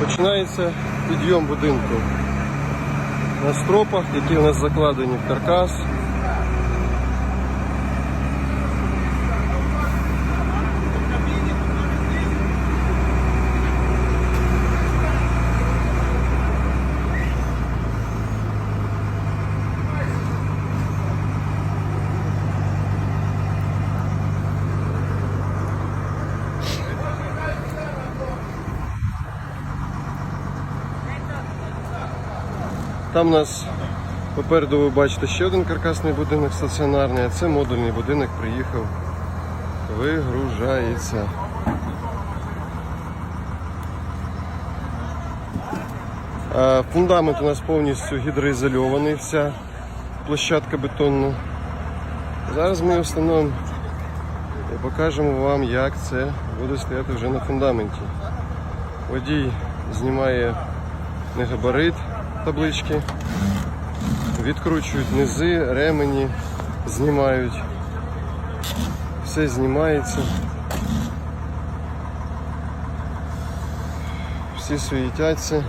Починається підйом будинку на стропах, які у нас закладені в каркас. Там у нас попереду ви бачите ще один каркасний будинок стаціонарний, а це модульний будинок приїхав. Вигружається. Фундамент у нас повністю гідроізольований, вся площадка бетонна. Зараз ми встановимо і покажемо вам, як це буде стояти вже на фундаменті. Водій знімає не габарит таблички, відкручують низи, ремені, знімають. Все знімається. Всі суетяться.